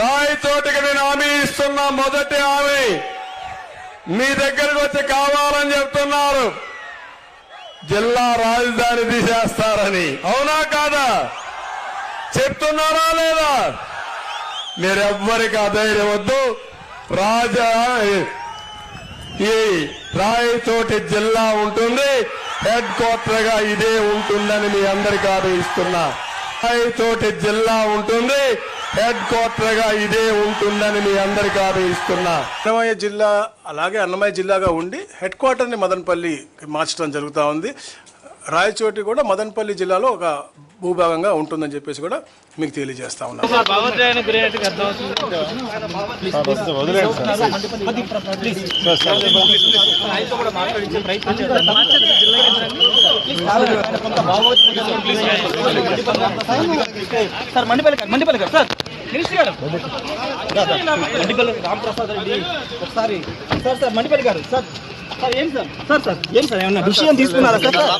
రాయితోటికి నేను హామీ ఇస్తున్నా మొదటి హామీ మీ దగ్గరకు వచ్చి కావాలని చెప్తున్నారు. జిల్లా రాజధాని తీసేస్తారని. అవునా కాదా? చెప్తున్నారా లేదా? మీరెవ్వరికి అధైర్యం వద్దు. రాజా ఈ రాయచోటి జిల్లా ఉంటుంది. హెడ్ క్వార్టర్గా ఇదే ఉంటుందని మీ అందరికీ ఆదరిస్తున్నా ఇస్తున్నా. జిల్లా ఉంటుంది. హెడ్ క్వార్టర్గా ఇదే ఉంటుందని మీ అందరికీ హామీ ఇస్తున్నా. అన్నమయ్య జిల్లా అలాగే అన్నమయ్య జిల్లాగా ఉండి హెడ్ క్వార్టర్ని మదనపల్లి మార్చడం జరుగుతూ ఉంది. రాయచోటి కూడా మదనపల్లి జిల్లాలో ఒక భూభాగంగా ఉంటుందని చెప్పేసి కూడా మీకు తెలియజేస్తా ఉన్నాను గారు మండిపల్లి గారు సార్ మినిస్టర్ గారు మండిపల్లి రామప్రసాద్ రెడ్డి ఒకసారి sir sir Mandipalli garu sir sir ఏం సార్ సార్ సార్ ఏం సార్ ఏమన్నా విషయం తీసుకున్నారా సార్